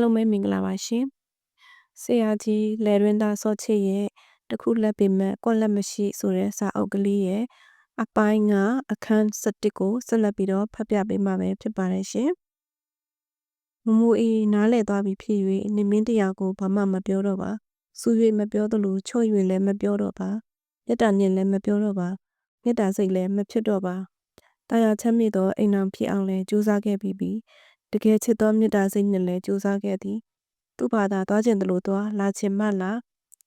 အားလုံးပဲမင်္ဂလာပါရှင်ဆရာကြီးလယ်ရင်းသားစောချစ်ရဲ့တခုလက်ပေမဲ့ကွက်လက်မရှိဆိုတဲ့စာအုပ်ကလေးရဲ့အပိုင်းကအခန်း7ကိုဆက်လက်ပြီးတော့ဖတ်ပြပေးမှာပဲဖြစ်ပါတယ်ရှင်မမူအေးနားလည်သွားပြီဖြစ်၍နေမင်းတရားကိုဘာမှမပြောတော့ပါစူ၍မပြောသလိုချော့၍လည်းမပြောတော့ပါမေတ္တာနဲ့လည်းမပြောတော့ပါမေတ္တာစိတ်လည်းမဖြစ်တော့ပါတာယာချမ်းမြေ့သောအိမ်အောင်ဖြစ်အောင်လည်းကြိုးစားခဲ့ပြီးပြီ တကယ်ချစ်သောမေတ္တာစိတ်နဲ့လည်းကြိုးစားခဲ့သည်သူ့ဘာသာသွားခြင်းတလို့သွားလာခြင်းမှလာ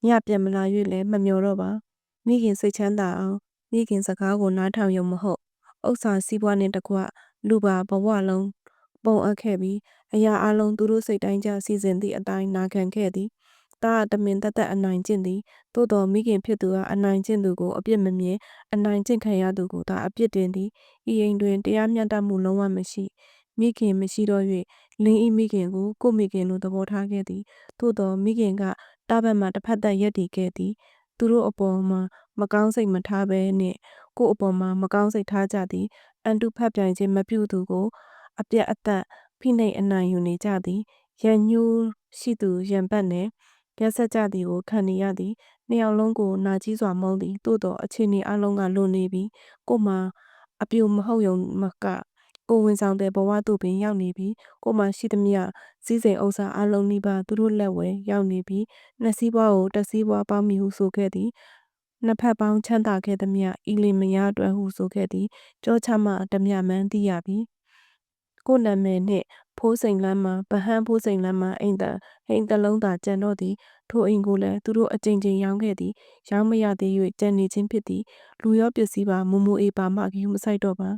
ညပြန်မလာ၍လည်းမမျောတော့ပါမိခင်စိတ်ချမ်းသာအောင်မိခင်စကားကိုနားထောင်ရုံမဟုတ်ဥစ္စာစီးပွားနဲ့တကွလူပါဘဝလုံးပုံအပ်ခဲ့ပြီးအရာအလုံးသူတို့စိတ်တိုင်းကြစီစဉ်သည့်အတိုင်းနာခံခဲ့သည်တာတမင်တသက်အနိုင်ကျင့်သည်သို့တော်မိခင်ဖြစ်သူကအနိုင်ကျင့်သူကိုအပြစ်မမြင်အနိုင်ကျင့်ခံရသူကိုသာအပြစ်တင်သည်ဤအိမ်တွင်တရားမျှတမှုလုံးဝမရှိ မိခင်မရှိတော့၍လင်းဤမိခင်ကိုကိုမိခင်လိုသဘောထားခဲ့သည်သို့တော်မိခင်ကတာဘက်မှတစ်ဖက်သက်ရက်တည်ခဲ့သည်သူတို့အပေါ်မှာမကောင်းစိတ်မထားဘဲနှင့်ကို့အပေါ်မှာမကောင်းစိတ်ထားကြသည်အန်တုဖက်ပြိုင်ခြင်းမပြုသူကို အပြက်အသက်ဖိနှိပ်အနိုင်ယူနေကြသည်ရန်ညှိုးရှိသူရန်ပတ်နှင့်ရက်ဆက်ကြသည်ကိုခံနေရသည်နှစ်ယောက်လုံးကိုနာကြီးစွာမုန်းသည်သို့တော်အခြေအနေအလုံးကလွန်နေပြီးကို့မှာအပြိုမဟုတ်ယုံမက ကိုဝင်ဆောင်တဲ့ဘဝသို့ပင်ရောက်နေပြီးကိုမှရှိသမျှစည်းစိမ်ဥစ္စာအလုံးနှိပါသူတို့လက်ဝဲရောက်နေပြီးနှစ်စည်းပွားကိုတစ်စည်းပွားပေါင်းမိဟုဆိုခဲ့သည်နှစ်ဖက်ပေါင်းချမ်းသာခဲ့သမျှဤလင်မယားအတွက်ဟုဆိုခဲ့သည်ကြောချမှတမျှမှန်းသိရပြီကိုနာမည်နှင့်ဖိုးစိန်လမ်းမှာဗဟန်းဖိုးစိန်လမ်းမှာအိမ်တဟိမ်တလုံးသာကြံတော့သည်ထိုအိမ်ကိုလည်းသူတို့အကြိမ်ကြိမ်ရောင်းခဲ့သည်ရောင်းမရသေး၍ကြံနေခြင်းဖြစ်သည်လူရောပစ္စည်းပါမူမူအေးပါမှဂီမဆိုင်တော့ပါ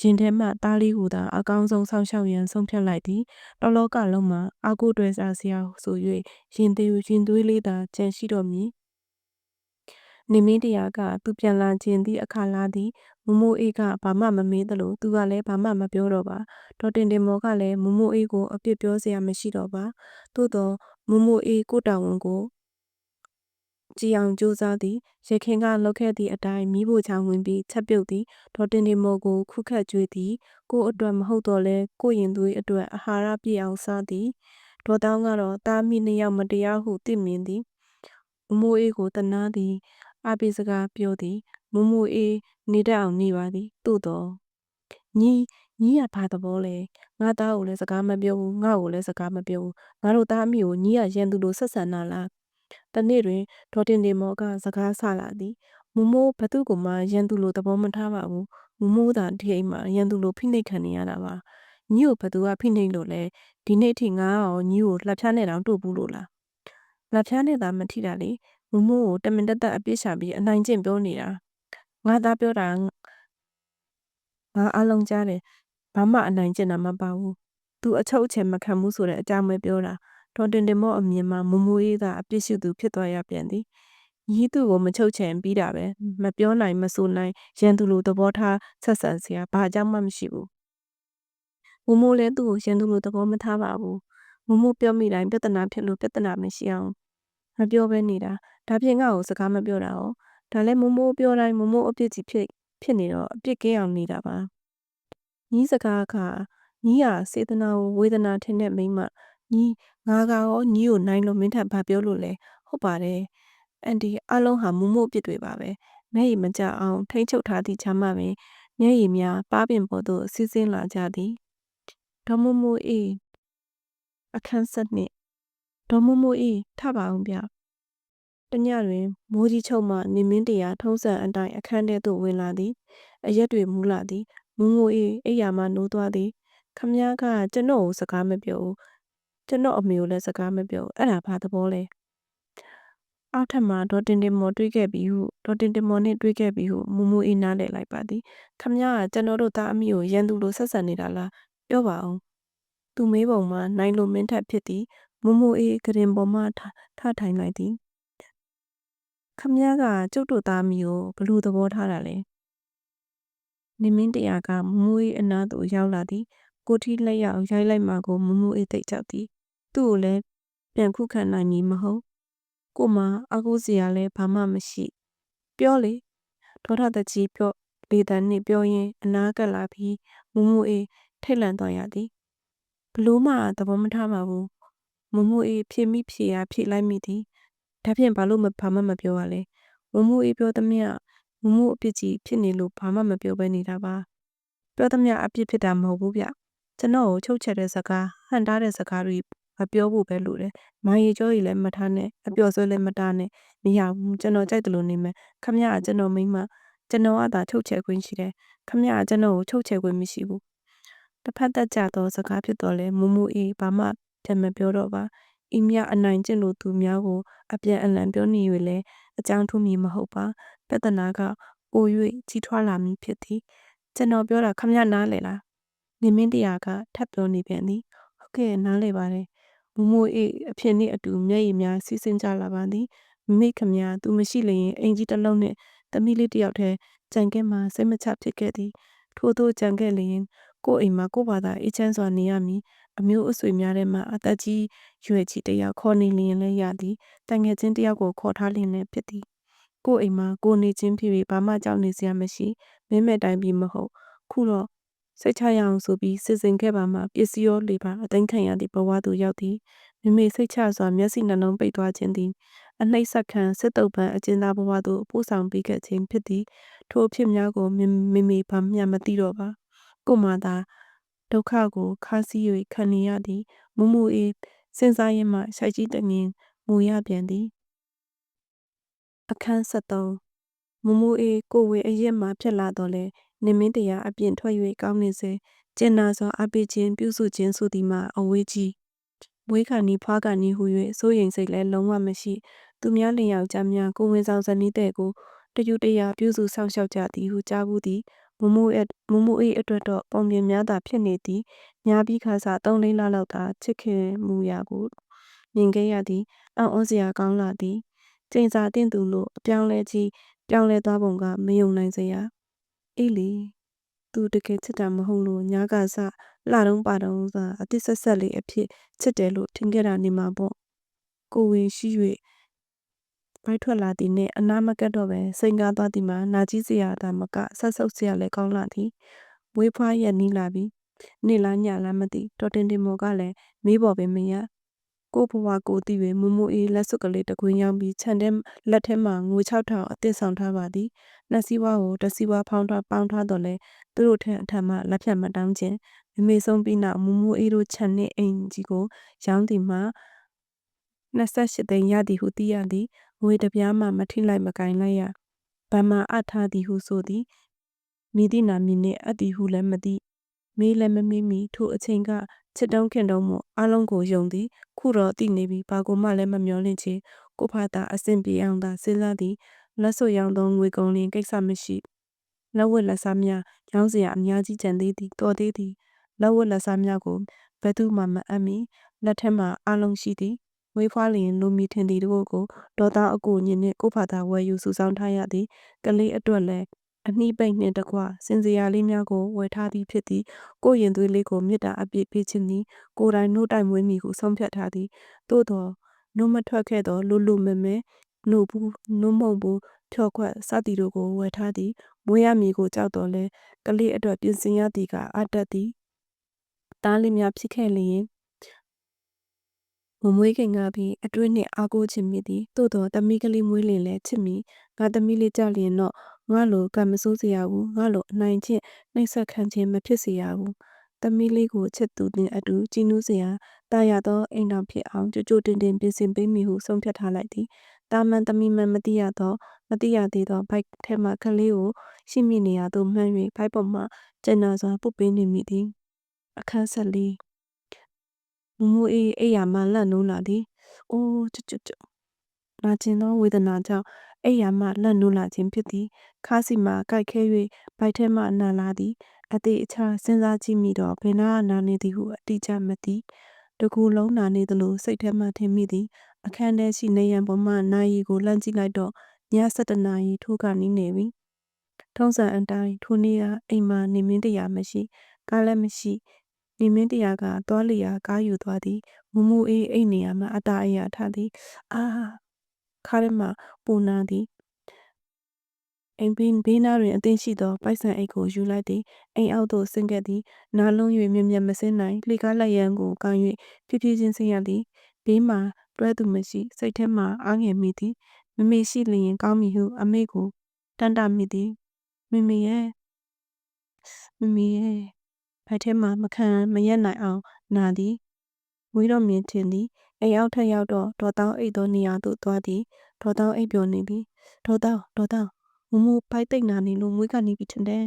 ရင်ထဲမှတားလေးကိုသာအကောင်းဆုံးဆောင်းရှောက်ရန်ဆုံးဖြတ်လိုက်သည်တော်လောကလုံးမှာအာကိုတွယ်စားစရာဆို၍ရင်သေးရင်သွေးလေးသာကြံရှိတော်မူနေမင်းတရားကသူပြန်လာခြင်းသည့်အခါလာသည်မမိုးအေးကဘာမှမမေးသလိုသူကလည်းဘာမှမပြောတော့ပါဒေါ်တင်တင်မော်ကလည်းမမိုးအေးကိုအပြစ်ပြောစရာမရှိတော့ပါသို့တော့မမိုးအေးကိုတောင်ဝန်ကို ကြည်အောင်ကြိုးစားသည်ရခင်ကလောက်ခဲ့သည့်အတိုင်းမိဖို့ချောင်းဝင်ပြီးချက်ပြုတ်သည်ဒေါ်တင်တင်မော်ကိုခုခတ်ကြွေးသည်ကိုအတွက်မဟုတ်တော့လဲကိုရင်သွေးအတွက်အာဟာရပြည့်အောင်စားသည်ဒေါ်တောင်းကတော့တားမိနှစ်ယောက်မတရားဟုသိမြင်သည်မမိုးအေးကိုတနာသည်အပိစကားပြောသည်မမိုးအေးနေတတ်အောင်နေပါသည်သို့တော့ညီညီရဘာသဘောလဲငါသားကိုလည်းစကားမပြောဘူးငါ့ကိုလည်းစကားမပြောဘူးငါတို့သားအမိကိုညီရရန်သူလိုဆက်ဆံနာလား တနေ့တွင်ဒေါ်တင်တင်မော်ကစကားဆလာသည်မမိုးဘသူ့ကိုမှရန်သူလိုသဘောမထားပါဘူးမမိုးသာဒီအိမ်မှာရန်သူလိုဖိနှိပ်ခံနေရတာပါညီကိုဘသူကဖိနှိပ်လို့လဲဒီနေ့ထိငါရောညီကိုလှပ်ဖြားနေတောင်တို့ဘူးလို့လားလှပ်ဖြားနေတာမထိတာလေမမိုးကိုတမင်တက်တက်အပြစ်ရှာပြီးအနိုင်ကျင့်ပြောနေတာငါသားပြောတာငါအလုံးကြားတယ်ဘာမှအနိုင်ကျင့်တာမပါဘူးသူအချုပ်အချယ်မခံဘူးဆိုတဲ့အကြောင်းပဲပြောတာ ဒေါ်တင်တင်မော့အမြင်မှာမမိုးရေးသာအပြစ်ရှိသူဖြစ်သွားရပြန်သည်ရီးသူကိုမချုပ်ချင်ပြီးတာပဲမပြောနိုင်မဆိုနိုင်ရန်သူလိုသဘောထားဆက်ဆံစရာဘာအကြောင်းမှမရှိဘူးမမိုးလည်းသူ့ကိုရန်သူလိုသဘောမထားပါဘူးမမိုးပြောမိတိုင်းပြဿနာဖြစ်လို့ပြဿနာမရှိအောင်မပြောဘဲနေတာဒါပြင်ငါ့ကိုစကားမပြောတာ哦ဒါလည်းမမိုးပြောတိုင်းမမိုးအပြစ်ကြီးဖြစ်ဖြစ်နေတော့အပြစ်ကင်းအောင်နေတာပါညီးစကားကညီးဟာစေတနာကိုဝေဒနာထင်တဲ့မိမ ညီးငါကရောညီးကိုနိုင်လို့မင်းထပ်ဘာပြောလို့လဲဟုတ်ပါတယ်အန်ဒီအလုံးဟာမမိုးအပြစ်တွေပါပဲမျက်ရည်မကျအောင်ထိမ့်ချုပ်ထားသည့်ချမ်းမှပင်မျက်ရည်များပါပင်ပေါ်သို့စီးဆင်းလာကြသည်ဒေါ်မမိုးအေးအခန်းဆက်နှင့်ဒေါ်မမိုးအေးထပါအောင်ဗျတညတွင်မိုးကြီးချုပ်မှနေမင်းတရားထုံးစံအတိုင်းအခန်းထဲသို့ဝင်လာသည်အရက်တွေမူးလာသည်မမိုးအေးအိယာမှနိုးသွားသည်ခမည်းကကျွန်တော်ကိုစကားမပြောဘူး ကျွန်တော်အမေကိုလည်းစကားမပြောဘူးအဲ့ဒါဘာသဘောလဲအောက်ထပ်မှာဒေါ်တင်တင်မော်တွေးခဲ့ပြီးဟုဒေါ်တင်တင်မော်နှင့်တွေးခဲ့ပြီးဟုမူမူအေးနားလည်လိုက်ပါသည်ခမည်းကကျွန်တော်တို့သားအမိကိုရန်သူလိုဆက်ဆံနေတာလားပြောပါအောင်သူမေးပုံမှာနိုင်လိုမင်းထက်ဖြစ်သည်မူမူအေးကရင်ပေါ်မှထထိုင်လိုက်သည်ခမည်းကကျုပ်တို့သားမီကိုဘလို့သဘောထားတာလဲနေမင်းတရားကမမူအေးအနားသို့ရောက်လာသည်ကိုထီလက်ရောက်ရိုက်လိုက်မှကိုမမူအေးသိကြောက်သည် သူ့ကိုလည်းပြန်ခုခံနိုင်မည်မဟုတ်ကိုမအကူစရာလည်းဘာမှမရှိ ပြောလေဒေါထတကြီးပြောလေတန်နှင့်ပြောရင်းအနားကပ်လာပြီးမမူအေးထိတ်လန့်သွားရသည်ဘလို့မှသဘောမထားပါဘူးမမှုအေးဖြေမိဖြေရာဖြေလိုက်မိသည်ဒါဖြင့်ဘာလို့မဘာမှမပြောရလဲမမှုအေးပြောသမျှမမှုအပြစ်ကြီးဖြစ်နေလို့ဘာမှမပြောဘဲနေတာပါပြောသမျှအပြစ်ဖြစ်တာမဟုတ်ဘူးဗျကျွန်တော်ကိုချုပ်ချက်တဲ့စကားဟန်တားတဲ့စကားတွေ မပြောဖို့ပဲလို့တယ်။မိုင်းရီကြောကြီးလည်း မထားနဲ့ အပျော်ဆွဲလည်းမတားနဲ့ မရဘူး ကျွန်တော်ကြိုက်တယ်လို့နေမယ်။ခမရကကျွန်တော်မိမကျွန်တော်ကသာ ချုပ်ချယ်ခွင့်ရှိတယ်။ခမရကကျွန်တော်ကို ချုပ်ချယ်ခွင့်မရှိဘူး။တစ်ဖက်သက်ကြသော စကားဖြစ်တော်လဲမူမူအေး ဘာမှ ပြန်မပြောတော့ပါ။ဤမြအနိုင်ကျင့်လို့သူများကို အပြန်အလှန်ပြောနေ၍လဲအကြောင်းထူးမီမဟုတ်ပါ။ပြဿနာက ပို၍ကြီးထွားလာမည်ဖြစ်သည်။ကျွန်တော်ပြောတာခမရနားလေလား။နေမင်းတရားကထပ်ပြောနေပြန်သည်။ဟုတ်ကဲ့ နားလေပါတယ်။ မူမူအေးအဖြစ်နှင့်အတူမျက်ရည်များစီးဆင်းကြလာပါသည်။မိခမရသူမရှိလျင်အင်ကြီးတစ်လုံးနှင့်သမီးလေးတစ်ယောက်တည်းကြံခဲ့မှစိတ်မချဖြစ်ခဲ့သည်ထို့သောကြံခဲ့လျင်ကိုယ့်အိမ်မှာကိုယ့်ဘာသာအေးချမ်းစွာနေရမည်အမျိုးအဆွေများထဲမှာအသက်ကြီးရွယ်ကြီးတစ်ယောက်ခေါ်နေလျင်လည်းရသည်တန်ငယ်ချင်းတစ်ယောက်ကိုခေါ်ထားလျင်လည်းဖြစ်သည်ကိုယ့်အိမ်မှာကိုနေချင်းဖြစ်ပြီးဘာမှကြောက်နေစရာမရှိမင်းမဲ့တိုင်းပြီးမဟုတ်ခုတော့ စိတ်ချရအောင်ဆိုပြီးစစ်စင်ခဲ့ပါမှပစ္စည်းရောလေပါအသိမ်းခံရသည့်ဘဝသို့ရောက်သည်မိမိစိတ်ချစွာမျက်စိနှလုံးပိတ်သွားခြင်းသည်အနှိမ့်ဆက်ခံစစ်တုပ်ပံအကျဉ်းသားဘဝသို့ပို့ဆောင်ပေးခဲ့ခြင်းဖြစ်သည်ထိုအဖြစ်များကိုမိမိဘာမျှမသိတော့ပါကိုမှသာဒုက္ခကိုခါးစည်း၍ခံနေရသည်မူမူအေးစဉ်းစားရင်းမှရှိုက်ကြီးတမြင်မူရပြန်သည်အခန်း73မူမူအေးကိုဝေအရက်မှဖြစ်လာတော့လဲ နေမင်းတရားအပြင်ထွက်၍ကောင်းနေစေကျင်နာစွာအပိချင်းပြုစုခြင်းဆိုသည်မှာအဝေးကြီးမွေးခါနီဖွားခါနီဟူ၍စိုးရိမ်စိတ်လည်းလုံးဝမရှိသူများလင်ယောက်ျားများကိုဝင်ဆောင်ဇနီးတဲ့ကိုတယူတရာပြုစုဆောင်ရှောက်ကြသည်ဟုကြားဘူးသည်မမအမမအေးအတွက်တော့ပုံပြင်များသာဖြစ်နေသည်ညာပြီးခါစား၃လေးလလောက်သာချစ်ခင်မှုရာကိုမြင်ခဲ့ရသည်အံ့ဩစရာကောင်းလာသည်ကျိန်စာတင့်သူလို့အပြောင်းလဲကြီးပြောင်းလဲသွားပုံကမယုံနိုင်စရာ အေးလေသူတကယ်ချစ်တာမဟုတ်လို့ညာကစားလှတုံးပါတုံးသာအတိဆက်ဆက်လေးအဖြစ်ချစ်တယ်လို့ထင်ခဲ့တာနေမှာပေါ့ကိုဝင်ရှိ၍ဘိုက်ထွက်လာသည်နှင့်အနာမကတ်တော့ပဲစိန်ကားသွားသည်မှာနာကြီးစရာသာမကဆက်ဆုပ်စရာလည်းကောင်းလာသည်မွေးဖွားရက်နီးလာပြီနေလားညလားမသိတော်တင်တင်မော်ကလည်းမေးပေါ်ပင်မရ ကိုဘဝကိုတည်၍မမူအေးလက်စွပ်ကလေးတကွင်းရောက်ပြီးခြံထဲလက်ထဲမှာငွေ6000အသစ်ဆောင်ထားပါသည်နှစ်စီးဝါးကိုတစ်စီးဝါးဖောင်းထားပေါင်းထားတော့လဲသူတို့ထက်အထက်မှလက်ဖြတ်မတောင်းခြင်းမမေဆုံးပြီးနောက်မမူအေးတို့ခြံနှင့်အိမ်ကြီးကိုရောင်းသည်မှာ28သိန်းရသည်ဟုသိရသည်ငွေတပြားမှမထိလိုက်မကင်လိုက်ရဗမာအထားသည်ဟုဆိုသည်မိသည့်နာမည်နှင့်အပ်သည်ဟုလည်းမသိမေးလည်းမမေးမီထိုအချိန်က ချစ်တုံးခင်တုံးမို့အလုံးကိုယုံသည် ခုတော့သိနေပြီဘာကိုမှလည်းမမျောလင့်ချေကိုဖာသာအဆင်ပြေအောင်သာစဉ်းစားသည်လက်စွပ်ရောင်းသောငွေကုန်လင်ကိစ္စမရှိလက်ဝတ်လက်စားများရောင်းစရာအများကြီးကြံသေးသည်တော်သေးသည်လက်ဝတ်လက်စားများကိုဘယ်သူမှမအပ်မီလက်ထက်မှာအလုံးရှိသည်ဝေးဖွားလျင်လူမီထင်သည်တို့ကိုဒေါ်သားအကူညင်နှင့်ကိုဖာသာဝယ်ယူစုဆောင်းထားရသည်ကလေးအတွက်လည်း အနှီးပိတ်နှင့်တကွစင်စရာလေးများကိုဝယ်ထားသည်ဖြစ်သည်ကိုရင်သွေးလေးကိုမြစ်တာအပြည့်ပေးခြင်းသည်ကိုယ်တိုင်နှုတ်တိုင်မွေးမိဟုဆုံးဖြတ်ထားသည်သို့တော်နှုတ်မထွက်ခဲ့သောလူလူမဲမဲနှုတ်ဘူးနှုတ်မုံဘူးဖြော့ခွက်စသည်တို့ကိုဝယ်ထားသည်မွေးရမည်ကိုကြောက်တော်လဲကလေးအတွက်ပြင်ဆင်ရသည်ကအတတ်သည်တားလေးများဖြစ်ခဲ့လျင်မမွေးခင်ကပြီးအတွင်းနှင့်အားကိုးခြင်းမိသည်သို့တော်တမီးကလေးမွေးလင်လဲချစ်မိငါတမီးလေးကြလျင်တော့ ငါလိုကံမစိုးစရာဘူးငါလိုအနိုင်ချင်းနှိမ့်ဆက်ခံခြင်းမဖြစ်စေရဘူးသမီးလေးကိုချစ်သူနှင့်အတူကြည်နူးစရာတာယာသောအိမ်တော်ဖြစ်အောင်ကြိုကြိုတင်တင်ပြင်ဆင်ပေးမိဟုဆုံးဖြတ်ထားလိုက်သည်တာမန်သမီးမှန်မသိရသောမသိရသေးသောဘိုက်ထဲမှကလေးကိုရှိမိနေရသို့မှန်း၍ဘိုက်ပေါ်မှကျန်နာစွာပုတ်ပေးနေမိသည်အခန်းဆက်လေးမမူအေးအိယာမှလန့်နိုးလာသည်အိုးချွတ်ချွတ်နာကျင်သောဝေဒနာကြောင့် အိယာမှလန့်နိုးလာခြင်းဖြစ်သည်ခါစီမှကြိုက်ခဲ၍ဘိုက်ထဲမှနာလာသည်အသေးအချာစဉ်းစားကြည့်မိတော့ဘယ်နာနာနေသည်ဟုအတိအကျမသိတကူလုံးနာနေသလိုစိတ်ထဲမှထင်မိသည်အခန်းထဲရှိနေရန်ပေါ်မှနာရီကိုလှမ်းကြည့်လိုက်တော့ည7နာရီထိုးကနီးနေပြီထုံးစံအတိုင်းထိုနေ့ကအိမ်မှာနေမင်းတရားမရှိကားလည်းမရှိနေမင်းတရားကသွားလျာကားယူသွားသည်မူမူအေးအိမ်နေရာမှာအတားအရာထားသည်အာ ခါရမပူနာသည်အိမ်ပင်ဘေးနားတွင်အသင်းရှိသောပိုက်ဆံအိတ်ကိုယူလိုက်သည်အိမ်အောက်သို့ဆင်းခဲ့သည်နားလုံး၍မြင်မြင်မစင်းနိုင်လှေကားလက်ရန်ကိုကန်၍ဖြည်းဖြည်းချင်းဆင်းရသည်ဘေးမှာတွဲသူမရှိစိတ်ထဲမှာအားငယ်မိသည်မမေရှိလျင်ကောင်းမည်ဟုအမေကိုတန်တမိသည်မမေရဲ့မမေရဲ့ဘက်ထဲမှာမခံမရက်နိုင်အောင်နာသည်ဝီတော်မြင်ထင်သည် အိမ်အောင်ထက်ရောက်တော့ဒေါ်တောင်းအိတ်သောနေရာသို့သွားသည်ဒေါ်တောင်းအိတ်ပျော်နေသည်ဒေါ်တောင်းဒေါ်တောင်းမမဖိုက်တိတ်နာနေလို့မွေးကနေပြီထင်တယ်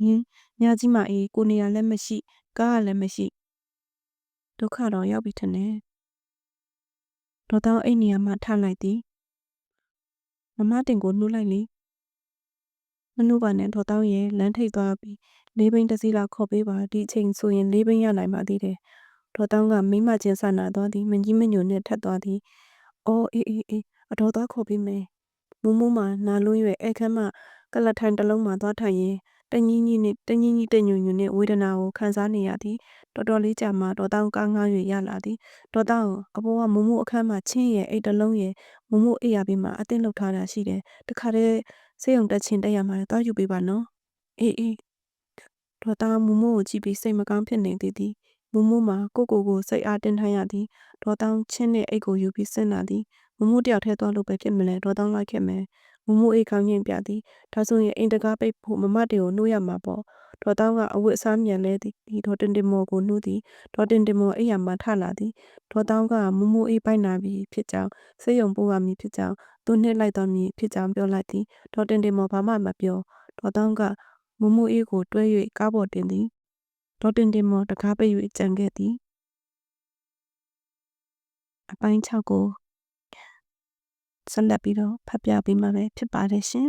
ဟင်ညကြီးမအေးကိုနေရာလည်းမရှိကားကလည်းမရှိဒုက္ခတော့ရောက်ပြီထင်တယ်ဒေါ်တောင်းအိတ်နေရာမှာထလိုက်သည်မမတင်ကိုနှုတ်လိုက်လေမနှုတ်ပါနဲ့ဒေါ်တောင်းရဲ့လမ်းထိပ်သွားပြီးလေးဘိန်းတစ်စီးလောက်ခေါ်ပေးပါဒီအချိန်ဆိုရင်လေးဘိန်းရနိုင်ပါသေးတယ် ဒေါ်တောင်းကမိမချင်းဆန္ဒသွားသည်မကြီးမညိုနဲ့ထက်သွားသည်အော်အေးအေးအေးအတော်သွားခေါ်ပေးမယ်မူးမူးမှာနာလွန်းရွယ်အခန်းမှာကလထိုင်တစ်လုံးမှာသွားထိုင်ရင်တငင်းကြီးနဲ့တငင်းကြီးတညွညွနဲ့ဝေဒနာကိုခံစားနေရသည်တော်တော်လေးကြာမှဒေါ်တောင်းကားငား၍ရလာသည်ဒေါ်တောင်းအပေါ်ကမမအခန်းမှာချင်းရဲ့အိတ်တစ်လုံးရဲ့မမအိပ်ရပြီးမှအတင်းလောက်ထားတာရှိတယ်တခါတည်းစေးုံတက်ချင်းတက်ရမှာတော့ယူပေးပါနော်အေးအေးဒေါ်တောင်းမမကိုကြည့်ပြီးစိတ်မကောင်းဖြစ်နေသည်သည် မမမှာကိုကိုကိုစိတ်အားတင်းထမ်းရသည်ဒေါ်တောင်းချင်းနဲ့အိတ်ကိုယူပြီးဆင်းလာသည်မမတယောက်ထဲသွားလို့ပဲဖြစ်မလဲဒေါ်တောင်းလိုက်ခဲ့မယ်မမအိတ်ခေါင်းငင်ပြသည်ဒါဆိုရင်အိမ်တကားပိတ်ဖို့မမတေကိုနှိုးရမှာပေါ့ဒေါ်တောင်းကအဝတ်အစားမြန်လဲသည်ဒီဒေါ်တင်တင်မော်ကိုနှိုးသည်ဒေါ်တင်တင်မော်အိယာမှထလာသည်ဒေါ်တောင်းကမမအိတ်ပိုက်နာပြီးဖြစ်ကြောင်းစေယုံပိုးရမည်ဖြစ်ကြောင်းသူနှစ်လိုက်တော်မည်ဖြစ်ကြောင်းပြောလိုက်သည်ဒေါ်တင်တင်မော်ဘာမှမပြောဒေါ်တောင်းကမမအေးကိုတွဲ၍ကားပေါ်တင်သည် ဒေါ်တင်တင်မော်တကားပိတ်၍ကြံခဲ့သည်အပိုင်း6ကိုဆက်လက်ပြီးတော့ဖတ်ပြပေးမှာပဲဖြစ်ပါတယ်ရှင်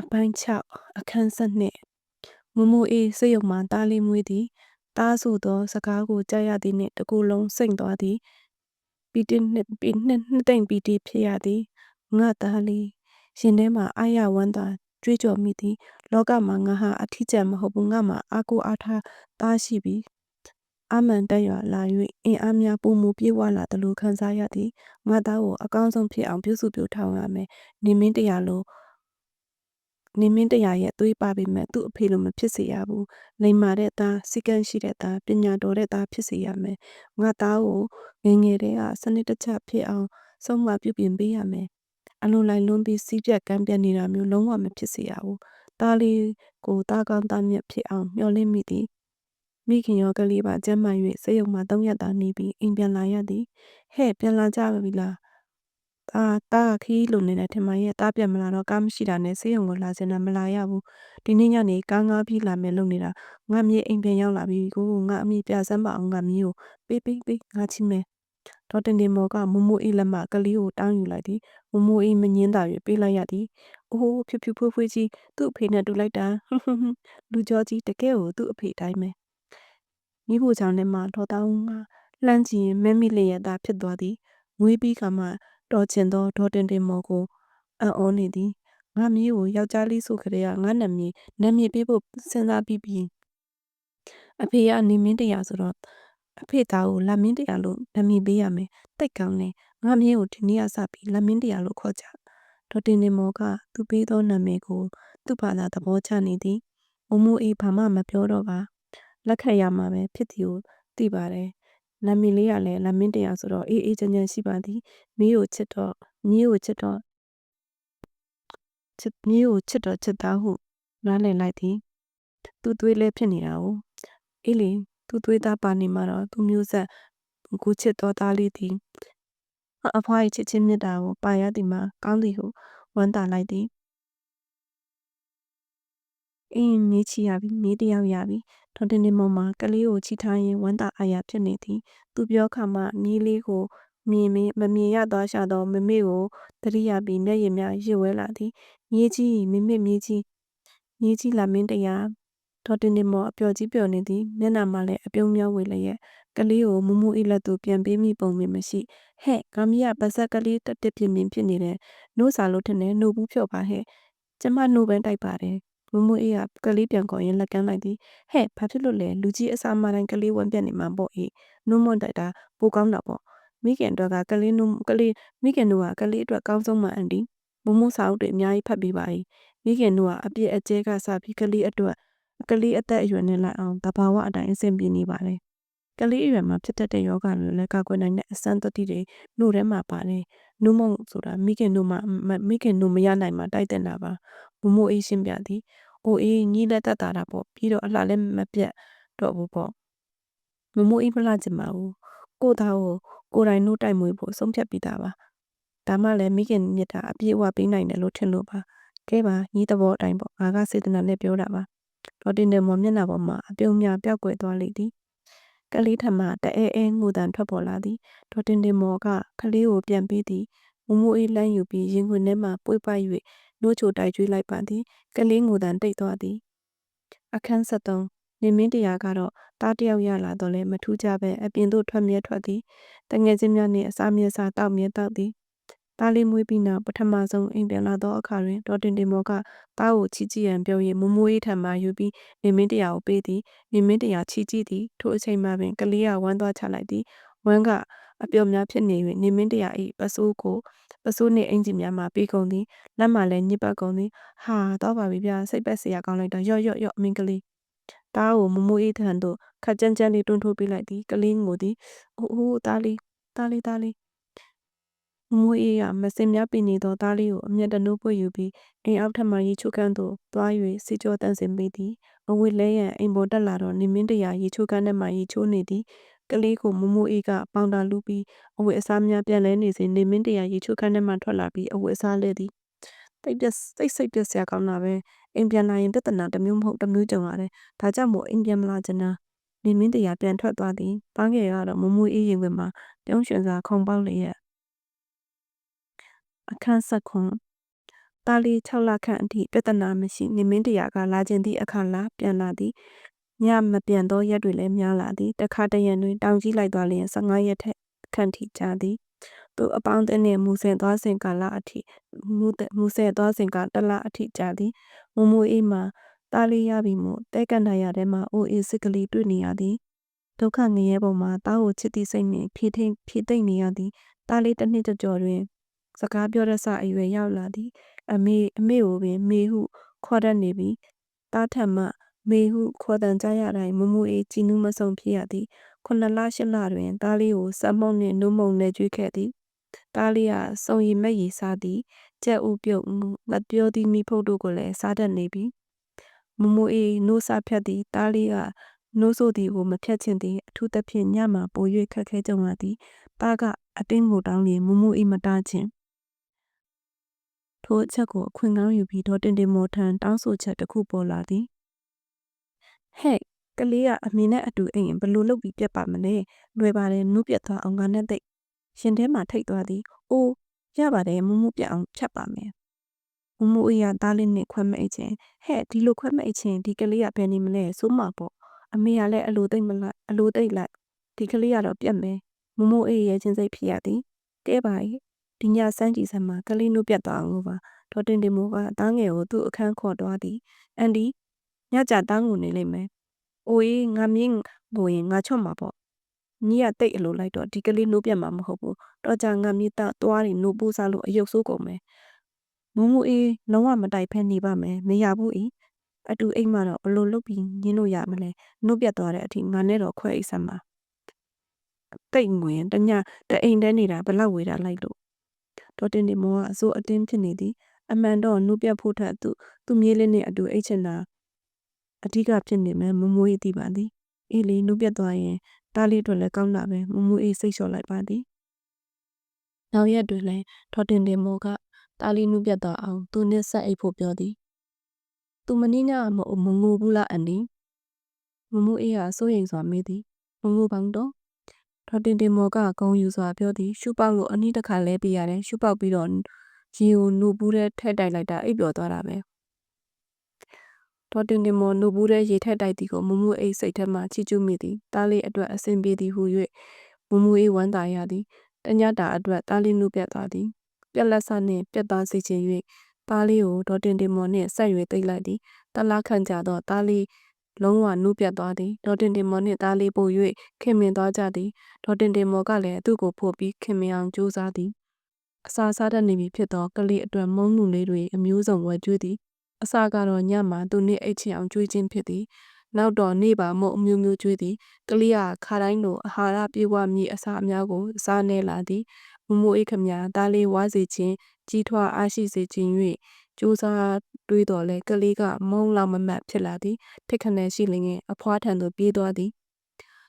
အပိုင်း6အခန်း7နှစ်မမအေးစိတ်ယုံမှတားလေးမွေးသည်တားဆိုသော စကားကိုကြားရသည်နှင့်တကူလုံးစိတ်သွားသည် ပီတင်နှစ်ပီနှစ်နှစ်သိမ့်ပီတီဖြစ်ရသည်ငါသားလေးရှင်ထဲမှာအာရဝမ်းသာကြွေးကြော်မိသည်လောကမှာငါဟာအထီးကျန်မဟုတ်ဘူးငါမှာအာကိုအားထားသားရှိပြီအမှန်တရလာ၍အင်အားများပုံမူပြေးဝလာတယ်လို့ခံစားရသည်ငါသားကိုအကောင်းဆုံးဖြစ်အောင်ပြုစုပြောထောင်ရမယ်နေမင်းတရားလို့ နေမင်းတရားရဲ့သွေးပါပေမဲ့သူ့အဖေလိုမဖြစ်စေရဘူးလိမ္မာတဲ့သားစီကံရှိတဲ့သားပညာတော်တဲ့သားဖြစ်စေရမယ်ငါသားကိုငငယ်တဲ့ကစနစ်တကျဖြစ်အောင်ဆုံးမပြုပြင်ပေးရမယ်အလိုလိုက်လွန်းပြီးစီးပြက်ကမ်းပြက်နေတာမျိုးလုံးဝမဖြစ်စေရဘူးသားလေးကိုသားကောင်းသားမြတ်ဖြစ်အောင်မျှော်လင့်မိသည်မိခင်ရောကလေးပါကျမ်းမာ၍စေယုံမှာ၃ရက်သာနေပြီးအိမ်ပြန်လာရသည်ဟဲ့ပြန်လာကြပြီလား တာတာခီးလုံနေတဲ့ထင်မရဲ့တားပြတ်မလာတော့ကားမရှိတာနဲ့စေယုံကိုလာစင်တာမလာရဘူးဒီနေ့ညနေကားငါးပြီးလာမယ်လုံနေတာငါမြေအိမ်ပြန်ရောက်လာပြီကိုငါအမိပြစမ်းပါအောင်ငါမြေကိုပေးပေးပေးငါချီမယ်ဒေါ်တင်တင်မော်ကမမိုးအေးလက်မကလေးကိုတောင်းယူလိုက်သည်မမိုးအေးမငင်းတာ၍ပေးလိုက်ရသည်အိုးဖြူဖြူဖွေးဖွေးကြီးသူ့အဖေနဲ့တူလိုက်တာလူကြောကြီးတကယ်ကိုသူ့အဖေတိုင်းပဲမိဖို့ချောင်းထဲမှာဒေါ်တောင်းကလှမ်းကြည့်ရင်မဲမိလျက်သားဖြစ်သွားသည်ငွေပြီးခါမှ တော်ချင်သောဒေါ်တင်တင်မော်ကိုအံ့ဩနေသည်ငါမြေးကိုယောက်ျားလေးဆိုကြတဲ့ကငါနာမည်နာမည်ပေးဖို့စဉ်းစားပြီးပြီးအဖေကနေမင်းတရားဆိုတော့အဖေသားကိုလက်မင်းတရားလို့နာမည်ပေးရမယ်တိတ်ကောင်းတယ်ငါမြေးကိုဒီနေ့ကစပြီးလက်မင်းတရားလို့ခေါ်ကြဒေါ်တင်တင်မော်ကသူပေးသောနာမည်ကို သူ့ဘာသာသဘောချနေသည်မမိုးအေးဘာမှမပြောတော့ပါလက်ခံရမှာပဲဖြစ်သည်ကိုသိပါတယ် နာမည်လေးကလည်းလမင်းတရားဆိုတော့အေးအေးချမ်းချမ်းရှိပါသည်မီးကိုချစ်တော့မီးကိုချစ်တော့ချစ်မီးကိုချစ်တော့ချစ်သားဟုနားလည်လိုက်သည်သူသွေးလဲဖြစ်နေတာ哦အေးလေသူသွေးသားပါနေမှာတော့သူမျိုးဆက်ကိုချစ်တော်သားလေးသည်အဖွားရဲ့ချစ်ချင်းမြတ်တာကိုပါရသည်မှာကောင်းသည်ဟုဝမ်းသာလိုက်သည် အင်းမြေးချရပြီမြေးတယောက်ရပြီဒေါ်တင်တင်မောင်မှာကလေးကိုချီထားရင်ဝမ်းသာအားရဖြစ်နေသည်သူပြောခါမှမြေးလေးကိုမြင်မမမြင်ရသွားရှာသောမမေကိုတရိယာပြီးမျက်ရည်များရစ်ဝဲလာသည်မြေးကြီးမမေမြေးကြီးမြေးကြီးလာမင်းတရားဒေါ်တင်တင်မော်အပျော်ကြီးပျော်နေသည်မျက်နှာမှာလည်းအပြုံးများဝေလျက်ကလေးကိုမူမူအိလက်သူပြန်ပေးမိပုံမြင်မရှိဟဲ့ဂါမီယာပါဇက်ကလေးတက်တက်ပြင်းပြင်းဖြစ်နေတယ်နှိုးစာလို့ထင်တယ်နှိုးဘူးဖြော့ပါဟဲ့ကျမနှိုးပန်းတိုက်ပါတယ် မမအေးကကလေးပြန်ခေါ်ရင်လက်ကမ်းလိုက်သည်ဟဲ့ဘာဖြစ်လို့လဲလူကြီးအစာမတိုင်းကလေးဝမ်းပြက်နေမှာပေါ့အေးနုံမွန်တိုက်တာပိုကောင်းတာပေါ့မိခင်အတွက်ကကလေးနုကလေးမိခင်တို့ကကလေးအတွက်ကောင်းဆုံးမှအန်ဒီမမစာအုပ်တွေအများကြီးဖတ်ပြီးပါ E မိခင်တို့ကအပြစ်အကျဲကစပြီးကလေးအတွက်ကလေးအသက်အရွယ်နဲ့လိုက်အောင်တဘာဝအတိုင်းအဆင်ပြေနေပါတယ်ကလေးအရွယ်မှာဖြစ်တတ်တဲ့ယောဂတွေလည်းကာကွယ်နိုင်တဲ့အစမ်းတတိတွေနှုတ်ထဲမှာပါတယ်နှုတ်မုံဆိုတာမိခင်တို့မှာမိခင်တို့မရနိုင်မှာတိုက်တဲ့တာပါမမိုးအေးရှင်းပြသည် အိုအေးညီလက်သက်တာတာပေါ့ပြီးတော့အလှလည်းမပြတ်တော့ဘူးပေါ့မမိုးအေးမလှချင်ပါဘူးကိုသားကိုကိုယ်တိုင်နှုတ်တိုက်မွေးဖို့ဆုံးဖြတ်ပြီးသားပါဒါမှလည်းမိခင်မြတ်တာအပြည့်အဝပေးနိုင်တယ်လို့ထင်လို့ပါကဲပါညီတဘောအတိုင်းပေါ့ငါကစေတနာနဲ့ပြောတာပါဒေါ်တင်တယ်မော်မျက်နှာပေါ်မှာအပြုံးများပျောက်ကွယ်သွားလိမ့်သည်ကလေးထမတအဲအဲငိုတန်ထွက်ပေါ်လာသည်ဒေါ်တင်တင်မော်ကကလေးကိုပြန်ပေးသည်မမအေးလမ်းယူပြီးရင်ခွင်ထဲမှပွေ့ပိုက်၍ နှိုးချိုတိုက်ကျွေးလိုက်ပါသည်ကလေးငိုတန်တိတ်သွားသည်အခန်း73နေမင်းတရားကတော့တားတယောက်ရလာတော့လဲမထူးကြပဲအပြင်သို့ထွက်မြဲထွက်သည်တငယ်ချင်းများနှင့်အစာမြဲစားတောက်မြဲတောက်သည်တားလေးမွေးပြီးနောက်ပထမဆုံးအိမ်ပြန်လာသောအခါတွင်ဒေါ်တင်တင်မော်ကတားကိုချီကြည့်ရန်ပြော၍မမိုးအေးထံမှယူပြီးနေမင်းတရားကိုပေးသည်နေမင်းတရားချီကြည့်သည်ထိုအချိန်မှပင်ကလေးကဝမ်းသွားချလိုက်သည်ဝမ်းက အပျော်များဖြစ်နေ၍နေမင်းတရား၏ပစိုးကိုပစိုးနှင့်အင်ဂျင်များမှပေးကုန်သည်လက်မှလည်းညစ်ပတ်ကုန်သည်ဟာတော့ပါပြီဗျာစိတ်ပက်စရာကောင်းလိုက်တော့ရော့ရော့ရော့မင်းကလေးတားကိုမမိုးအေးထံသို့ခက်ကြမ်းကြမ်းလေးတွန်းထိုးပေးလိုက်သည်ကလေးငိုသည်အိုးအိုးတားလေးတားလေးတားလေးမမိုးအေးကမစင်များပင်နေသောသားလေးကိုအမျက်တနိုးပွေယူပြီးအိမ်အောက်ထပ်မှရေချိုးကန်းသို့သွား၍စီကြောတန်းစင်ပေးသည်အဝတ်လဲရန်အိမ်ပေါ်တက်လာတော့နေမင်းတရာရေချိုးကန်းထဲမှရေချိုးနေသည် ကလေးကိုမမိုးအေးကပေါင်တာလူပြီးအဝတ်အစားများပြန်လဲနေစဉ်နေမင်းတရာရေချိုးကန်းထဲမှထွက်လာပြီးအဝတ်အစားလဲသည်တိတ်ပြစိတ်စိတ်ပြစရာကောင်းတာပဲအိမ်ပြန်လာရင်ပြဿနာတစ်မျိုးမဟုတ်တစ်မျိုးကြုံရတယ်ဒါကြောင့်မို့အိမ်ပြန်မလာချင်တာနေမင်းတရာပြန်ထွက်သွားသည်ပန်းငယ်ကတော့မမိုးအေးရင်ဝင်မှာပြုံးရွှင်စွာခုံပေါက်လျက်အခန်းဆက်ခွန်တာလီ6လခန့်အထိပြဿနာမရှိနေမင်းတရာကလာခြင်းသည့်အခါလာပြန်လာသည် ညမပြန်သောရက်တွေလည်းများလာသည်တခါတရံတွင်တောင်ကြီးလိုက်သွားလျင်15ရက်ထက်ခန့်ထိကြာသည်သူအပေါင်းအသင်းနှင့်မူဆင်သွားစဉ်ကာလအထိမူမူဆယ်သွားစဉ်ကတလအထိကြာသည်မမူအေးမှာတားလေးရပြီမို့တဲကန်နာရထဲမှာအိုအေးစစ်ကလေးတွေ့နေရသည်ဒုက္ခငရဲပေါ်မှာတားကိုချစ်သည့်စိတ်နှင့်ဖြည့်ထိန်ဖြည့်သိမ့်နေရသည်တားလေးတစ်နှစ်ကြော်တွင် စကားပြောရစအရွယ်ရောက်လာသည် အမေအမေကိုပင်မေဟုခေါ်တတ်နေပြီတားထက်မှ မေဟုခေါ်တန်ကြရတိုင်းမမူအေးကြည်နူးမဆုံဖြစ်ရသည်ခုနှစ်လရှစ်လတွင်တားလေးကိုစက်မုံနှင့်နှုံးမုံနဲ့ကျွေးခဲ့သည်တားလေးကစုံရီမက်ရီစားသည်ကြက်ဥပြုတ်ငတ်ပြောသည်မိဖုတ်တို့ကိုလည်းစားတတ်နေပြီမမူအေးနိုးစားဖြတ်သည်တားလေးကနိုးဆိုသည်ကိုမဖြတ်ချင်သည်အထူးသဖြင့်ညမှာပို၍ခက်ခဲကြုံရသည်တားကအတင်းကိုတောင်းလျင်မမူအေးမတားခြင်းထိုအချက်ကိုအခွင့်ကောင်းယူပြီးဒေါ်တင်တင်မော်ထံတောင်းဆိုချက်တစ်ခုပေါ်လာသည် ဟဲ့ကလေးကအမေနဲ့အတူအိမ်ရင်ဘလို့လုပ်ပြီးပြတ်ပါမလဲလွယ်ပါတယ်နုပြတ်သွားအောင်ငါနဲ့သိရှင်ထဲမှာထိတ်သွားသည်အိုးရပါတယ်မမှုပြတ်အောင်ဖြတ်ပါမယ်မမှုအရာသားလေးနဲ့ခွဲမအိတ်ချင်းဟဲ့ဒီလိုခွဲမအိတ်ချင်းဒီကလေးကဘယ်နေမလဲစိုးမှာပေါ့အမေကလည်းအလိုသိမ့်မလိုက်အလိုသိမ့်လိုက်ဒီကလေးကတော့ပြတ်မယ်မမှုအေးရဲ့ချင်းစိတ်ဖြစ်ရသည်တဲပါ၏ဒီညစမ်းကြည့်စမ်းမှာကလေးနှုတ်ပြတ်သွားအောင်လို့ပါဒေါ်တင်တင်မိုးကတားငယ်ကိုသူ့အခန်းခေါ်သွားသည်အန်ဒီ ညကြတားငုံနေလိမ့်မယ်အိုးငါမြင့်ကိုရင်ငါချွတ်မှာပေါ့ညီကတိတ်အလိုလိုက်တော့ဒီကလေးနှုတ်ပြတ်မှာမဟုတ်ဘူးတော့ကြငါမြေသားသွားရီနှုတ်ပိုးစားလို့အယုတ်ဆိုးကုန်မယ်မူမူအေးလုံးဝမတိုက်ဖဲနေပါမယ်မရဘူးဤအတူအိမ်မှာတော့ဘလို့လုတ်ပြီးညင်းလို့ရမလဲနှုတ်ပြတ်သွားတဲ့အထိငါနဲ့တော့ခွဲအိတ်ဆက်မှာတိတ်ငွေတညတအိမ်တည်းနေတာဘလောက်ဝေတာလိုက်လို့ဒေါ်တင်တင်မောကအစိုးအတင်းဖြစ်နေသည်အမှန်တော့နှုတ်ပြဖို့ထက်သူသူမြေးလေးနဲ့အတူအိတ်ချင်တာ အဓိကဖြစ်နေမယ်မမွေးသိပါသည်အေးလီနှုတ်ပြသွားရင်တားလေးအတွက်လည်းကောင်းတာပဲမမွေးအေးစိတ်လျှော့လိုက်ပါသည်နောက်ရက်တွင်လည်းဒေါ်တင်တင်မောကတားလေးနှုတ်ပြသွားအောင်သူနဲ့ဆက်အိတ်ဖို့ပြောသည်သူမင်းညမမငိုဘူးလားအန်ဒီမမူအေးဟာစိုးရိမ်စွာမေးသည်မငိုပါတော့ဒေါ်တင်တင်မော်ကဂုံယူစွာပြောသည်ရှုပေါက်ကိုအနည်းတစ်ခါလဲပေးရတယ်ရှုပေါက်ပြီးတော့ရေကိုနှုတ်ဘူးတဲ့ထက်တိုက်လိုက်တာအိပ်ပျော်သွားတာပဲ ဒေါ်တင်တင်မော်နှုတ်ဘူးတဲ့ရေထက်တိုက်သည်ကိုမမူအိတ်စိတ်ထဲမှချီကျူးမိသည်တားလေးအတွက်အဆင်ပြေသည်ဟု၍မမူအေးဝမ်းသာရသည်တညတာအတွက်တားလေးနှုတ်ပြတ်သွားသည်ပြက်လက်ဆနှင့်ပြက်သားစေခြင်း၍တားလေးကိုဒေါ်တင်တင်မော်နှင့်ဆက်၍တိတ်လိုက်သည်တလားခန့်ကြတော့တားလေးလုံးဝနှုတ်ပြတ်သွားသည်ဒေါ်တင်တင်မော်နှင့်သားလေးပို့၍ခင်မင်သွားကြသည်ဒေါ်တင်တင်မော်ကလည်းသူ့ကိုဖို့ပြီးခင်မင်အောင်ကြိုးစားသည်အစာစားတတ်နေပြီဖြစ်သောကလေးအတွက်မုံနုလေးတွေအမျိုးစုံဝဲကျွေးသည် အစကတော့ညမှာသူနေအိတ်ချင်အောင်ကြွေးခြင်းဖြစ်သည်နောက်တော့နေပါမုံအမျိုးမျိုးကြွေးသည်ကလေးကခါတိုင်းလိုအာဟာရပြေဝမည်အစာအများကိုစားနေလာသည်မမိုးအိတ်ခမညာသားလေးဝါစေခြင်းကြီးထွားအားရှိစေခြင်း၍ကြိုးစားတွေးတော်လဲကလေးကမုံလောက်မမတ်ဖြစ်လာသည်ထိတ်ခနဲရှိလင်ငယ်အဖွားထံသို့ပြေးသွားသည်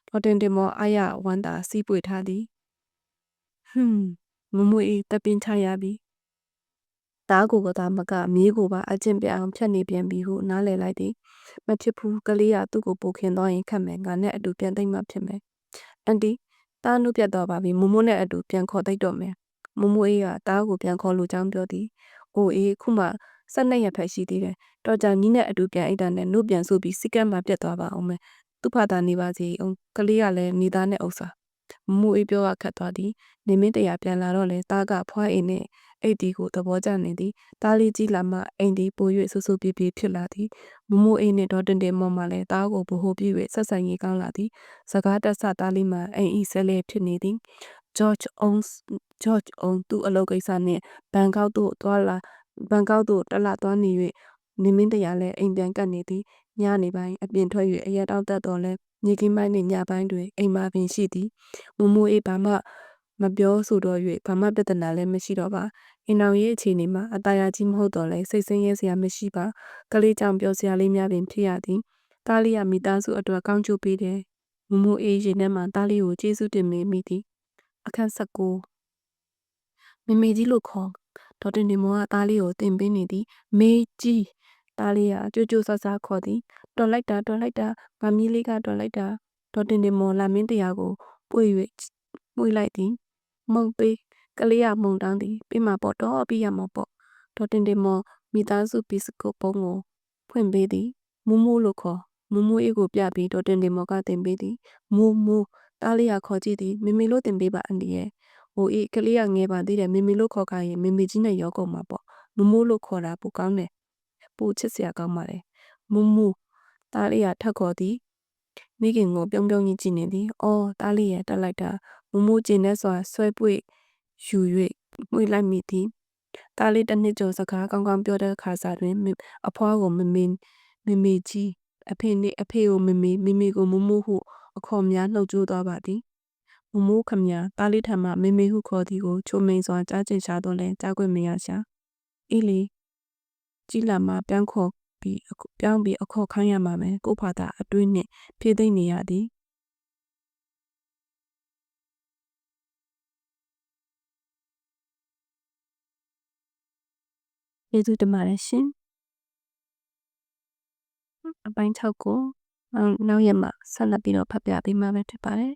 တော်တင်တင်မောအာရဝန္တာစီးပွေထားသည်ဟွန်းမမိုးအိတ်တပင်ချရပြီ တားကိုကသာမကမြေးကိုပါအကျင့်ပြအောင်ဖြတ်နေပြန်ပြီဟုနားလည်လိုက်သည်မဖြစ်ဘူးကလေးကသူ့ကိုပိုခင်သွားရင်ခတ်မယ်ငါနဲ့အတူပြန်သိမ့်မှဖြစ်မယ်အန်တီတားနုပြတ်သွားပါပြီမမိုးနဲ့အတူပြန်ခေါ်သိမ့်တော့မယ်မမိုးအေးကတားကိုပြန်ခေါ်လို့ကြောင်းပြောသည်အိုအေးခုမှဆက်နှစ်ရက်ဖက်ရှိသေးတယ်တော်ကြနီးနဲ့အတူပြန်အိတ်တာနဲ့နှုတ်ပြန်ဆိုပြီးစိကက်မှပြတ်သွားပါအောင်မယ်သူ့ဖတာနေပါစီအောင်ကလေးကလည်းနေသားနဲ့ဥစ္စာ မမိုးအေးပြောကခတ်သွားသည်နေမင်းတရားပြန်လာတော့လေတားကဖွားအိမ်နဲ့အိတ်ဒီကိုသဘောကျနေသည်တားလေးကြီးလာမှအိမ်ဒီပို၍ဆူဆူပြေးပြေးဖြစ်လာသည်မမိုးအိမ်နဲ့ဒေါ်တင်တင်မော်မှလည်းတားကိုဘိုးပြေး၍ဆက်ဆံရေးကောင်းလာသည်စကားတက်ဆတားလေးမှအိမ်ဤဆဲလဲဖြစ်နေသည် George owns George own သူ့အလုပ်ကိစ္စနဲ့ဘန်ကောက်သို့သွားလာဘန်ကောက်သို့တလသွားနေ၍နေမင်းတရားလည်းအိမ်ပြန်ကပ်နေသည်ညနေပိုင်းအပြင်ထွက်၍အရက်တောက်တက်တော်လဲ မြေကင်းပိုင်းနှင့်ညပိုင်းတွင်အိမ်မှာပင်ရှိသည်မမိုးအေးဘာမှမပြောဆိုတော့၍ဘာမှပြဿနာလည်းမရှိတော့ပါအင်အောင်ရေးအခြေအနေမှာအตาရကြီးမဟုတ်တော့လဲစိတ်ဆင်းရဲစရာမရှိပါကလေးကြောင့်ပြောစရာလေးများပင်ဖြစ်ရသည်တားလေးရမိသားစုအတွက်ကောင်းကျိုးပေးတယ်မမိုးအေးရင်ထဲမှာတားလေးကိုကျေးဇူးတင်မိမိသည်အခန်း၁၉မမေကြီးလို့ခေါ်ဒေါ်တင်နေမောကတားလေးကိုတင်ပေးနေသည်မေကြီး တားလေးကကြိုးကြိုးဆဆခေါ်သည်တော်လိုက်တာတော်လိုက်တာငါမီးလေးကတော်လိုက်တာဒေါ်တင်တင်မော်လာမင်းတရားကိုပွေ၍ပွေလိုက်သည်မုံပေးကလေးကမုံတန်းသည်ပြီးမှပေါ့တော့ပြီးရမှာပေါ့ဒေါ်တင်တင်မော်မိသားစုဘီစကုတ်ပုံးကိုဖွင့်ပေးသည်မူးမူးလို့ခေါ်မူးမူးအေးကိုပြပြီးဒေါ်တင်တင်မော်ကတင်ပေးသည်မူးမူးတားလေးကခေါ်ကြည့်သည်မမေလို့တင်ပေးပါအန်ဒီရဲ့ဟိုအေးကလေးကငယ်ပါသေးတယ်မမေလို့ခေါ်ခိုင်းရင်မမေကြီးနဲ့ရောကုန်မှာပေါ့မူးမူးလို့ခေါ်တာပိုကောင်းတယ် ပိုချစ်စရာကောင်းပါလေမူးမူးတားလေးကထက်ခေါ်သည်မိခင်ကိုပြုံးပြုံးကြီးကြည့်နေသည်။အော်တားလေးရဲ့တက်လိုက်တာမူမူကျင်နဲ့စွာဆွဲပွေယူ၍မှွေလိုက်မိသည်။တားလေးတစ်နှစ်ကျော်စကားကောင်းကောင်းပြောတဲ့အခါစားတွင်အဖွားကိုမမေမမေကြီးအဖေနှင့်အဖေကိုမမေမမေကိုမမဟုအခေါ်များလှုပ်ကြိုးသွားပါသည်။မမိုးခမညာတားလေးထံမှမမေဟုခေါ်သည်ကိုချိုမိန်စွာကြားကျင်ရှာတော့လဲကြားခွင့်မရရှာ။အေးလေ ကြီးလာမှပြန်ခေါ်ပြီးပြောင်းပြီးအခေါ်ခိုင်းရမှာမယ်ကို့ဖာသာအတွင်းနှင့်ဖြည့်သိမ့်နေရသည်ကျေးဇူးတင်ပါတယ်ရှင်အပိုင်း6ကိုနောက်ရက်မှာဆက်လက်ပြီးတော့ဖတ်ပြပေးမှာပဲဖြစ်ပါတယ်